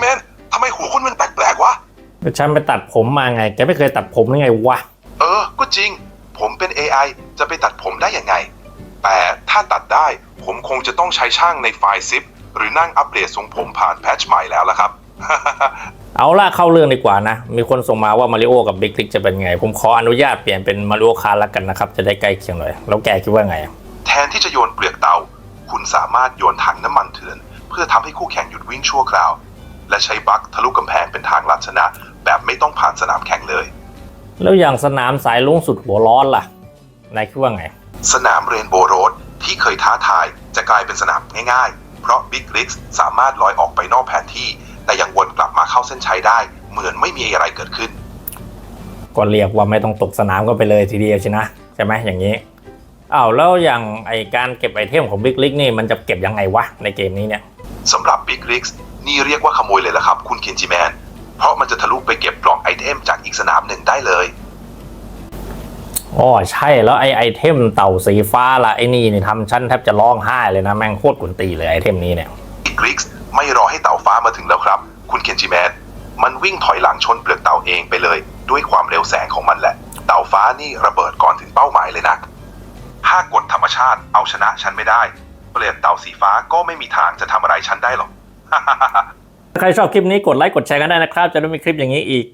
แมนทำไมหัวคุณมันแปลกๆวะฉันไปตัดผมมาไง แกไม่เคยตัดผมได้ไงวะ เออ ก็จริง ผมเป็น AI จะไปตัดผมได้ยังไง แต่ถ้าตัดได้ผมคงจะต้องใช้ช่างในไฟล์ซิปหรือนั่งอัปเดตทรงผมผ่านแพทช์ใหม่แล้วละครับ เอาล่ะเข้าเรื่องดีกว่านะ มีคนส่งมาว่ามาริโอกับบิ๊กลิกจะเป็นไง ผมขออนุญาตเปลี่ยนเป็นมาริโอคาร์ละกันนะครับ จะได้ใกล้เคียงหน่อย แล้วแกคิดว่าไง แทนที่จะโยนเปลือกเตา คุณสามารถโยนถังน้ำมันเถื่อน เพื่อทำให้คู่แข่งหยุดวิ่งชั่วคราว และใช้บัคทะลุกำแพงเป็นทางลัดชนะ แบบไม่ต้องผ่านสนามแข่งเลย แล้วอย่างสนามสายลุงสุดหัวร้อนล่ะนายคิดว่าไง สนามเรนโบว์โรดที่เคยท้าทายจะกลายเป็นสนามง่ายๆ เพราะบิ๊กลิกสามารถลอยออกไปนอกแผนที่ แต่ยังวนกลับมาเข้าเส้นชัยได้ เหมือนไม่มีอะไรเกิดขึ้น ก็เรียกว่าไม่ต้องตกสนามก็ไปเลยทีเดียวใช่นะใช่ไหมอย่างนี้อ้าวแล้วอย่างไอการเก็บไอเทมของบิ๊กลิกนี่มันจะเก็บยังไงวะในเกมนี้เนี่ยสำหรับ Big r i g นี่เรียกว่าขโมยเลยละครับ คุณเคนจิแมน เพราะมันจะทะลุไปเก็บกล่องไอเทมจากอีกสนามหนึ่งได้เลย อ๋อใช่แล้วไอไอเทมเต่าสีฟ้าละไอนี่นี่ทำชั้นแทบจะร้องไห้เลยนะ แม่งโคตรกุนตีเลยไอเทมนี้เนี่ย Big r i g ไม่รอให้เต่าฟ้ามาถึงแล้วครับ คุณเคนจิแมน มันวิ่งถอยหลังชนเปลือกเต่าเองไปเลย ด้วยความเร็วแสงของมันแหละ เต่าฟ้านี่ระเบิดก่อนถึงเป้าหมายเลยนะถ้ากฎธรรมชาติเอาชนะฉันไม่ได้ เปลือกเต่าสีฟ้าก็ไม่มีทางจะทำอะไรฉันได้หรอกถ้า ใครชอบคลิปนี้กดไลค์กดแชร์กันได้นะครับ จะได้มีคลิปอย่างนี้อีก